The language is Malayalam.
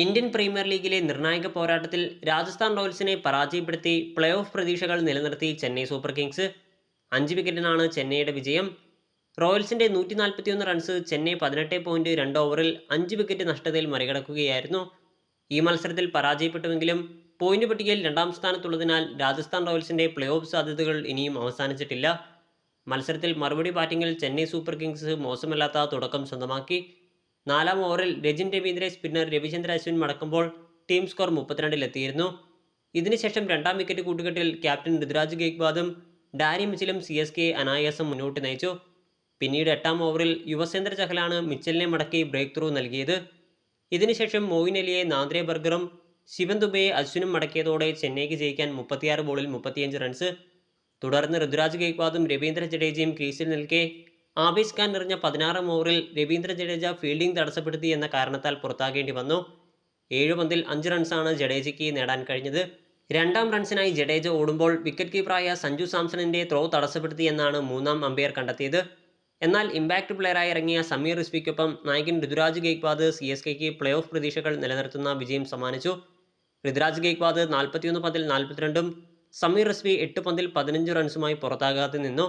ഇന്ത്യൻ പ്രീമിയർ ലീഗിലെ നിർണായക പോരാട്ടത്തിൽ രാജസ്ഥാൻ റോയൽസിനെ പരാജയപ്പെടുത്തി പ്ലേ ഓഫ് പ്രതീക്ഷകൾ നിലനിർത്തി ചെന്നൈ സൂപ്പർ കിങ്സ്. അഞ്ച് വിക്കറ്റിനാണ് ചെന്നൈയുടെ വിജയം. റോയൽസിന്റെ നൂറ്റി നാൽപ്പത്തിയൊന്ന് റൺസ് ചെന്നൈ പതിനെട്ട് പോയിന്റ് രണ്ട് ഓവറിൽ അഞ്ച് വിക്കറ്റ് നഷ്ടത്തിൽ മറികടക്കുകയായിരുന്നു. ഈ മത്സരത്തിൽ പരാജയപ്പെട്ടുവെങ്കിലും പോയിന്റ് പട്ടികയിൽ രണ്ടാം സ്ഥാനത്തുള്ളതിനാൽ രാജസ്ഥാൻ റോയൽസിന്റെ പ്ലേ ഓഫ് സാധ്യതകൾ ഇനിയും അവസാനിച്ചിട്ടില്ല. മത്സരത്തിൽ മറുപടി ബാറ്റിംഗിൽ ചെന്നൈ സൂപ്പർ കിങ്സ് മോശമല്ലാത്ത തുടക്കം സ്വന്തമാക്കി. നാലാം ഓവറിൽ രജിൻ രവീന്ദ്രയെ സ്പിന്നർ രവിചന്ദ്ര അശ്വിൻ മടക്കുമ്പോൾ ടീം സ്കോർ മുപ്പത്തിരണ്ടിലെത്തിയിരുന്നു. ഇതിനുശേഷം രണ്ടാം വിക്കറ്റ് കൂട്ടുകെട്ടിൽ ക്യാപ്റ്റൻ ഋതുരാജ് ഗേക്ബാദും ഡാരി മിച്ചിലും സി എസ് കെ അനായാസം മുന്നോട്ട് നയിച്ചു. പിന്നീട് എട്ടാം ഓവറിൽ യുവസേന്ദ്ര ചഹലാണ് മിച്ചലിനെ മടക്കി ബ്രേക്ക് ത്രൂ നൽകിയത്. ഇതിനുശേഷം മോയിൻ അലിയെ നാന്ദ്രെ ബർഗറും ശിവൻ ദുബയെ അശ്വിനും മടക്കിയതോടെ ചെന്നൈക്ക് ജയിക്കാൻ മുപ്പത്തിയാറ് ബോളിൽ മുപ്പത്തിയഞ്ച് റൺസ് തുടർന്ന് ഋതുരാജ് ഗേക്വാദും രവീന്ദ്ര ജഡേജയും ക്രീസിൽ നിൽക്കെ ആവേശ് ഖാൻ എറിഞ്ഞ പതിനാറാം ഓവറിൽ രവീന്ദ്ര ജഡേജ ഫീൽഡിംഗ് തടസ്സപ്പെടുത്തി എന്ന കാരണത്താൽ പുറത്താകേണ്ടി വന്നു. ഏഴ് പന്തിൽ അഞ്ച് റൺസാണ് ജഡേജയ്ക്ക് നേടാൻ കഴിഞ്ഞത്. രണ്ടാം റൺസിനായി ജഡേജ ഓടുമ്പോൾ വിക്കറ്റ് കീപ്പറായ സഞ്ജു സാംസണിന്റെ ത്രോ തടസ്സപ്പെടുത്തി എന്നാണ് മൂന്നാം അമ്പയർ കണ്ടെത്തിയത്. എന്നാൽ ഇമ്പാക്ട് പ്ലെയറായി ഇറങ്ങിയ സമീർ റിസ്വിക്കൊപ്പം നായകൻ ഋതുരാജ് ഗേക്വാദ് സി എസ് കെക്ക് പ്ലേ ഓഫ് പ്രതീക്ഷകൾ നിലനിർത്തുന്ന വിജയം സമ്മാനിച്ചു. ഋതുരാജ് ഗേക്വാദ് നാൽപ്പത്തിയൊന്ന് പന്തിൽ നാൽപ്പത്തിരണ്ടും സമീർ റിസ്വി എട്ട് പന്തിൽ പതിനഞ്ച് റൺസുമായി പുറത്താകാതെ നിന്നു.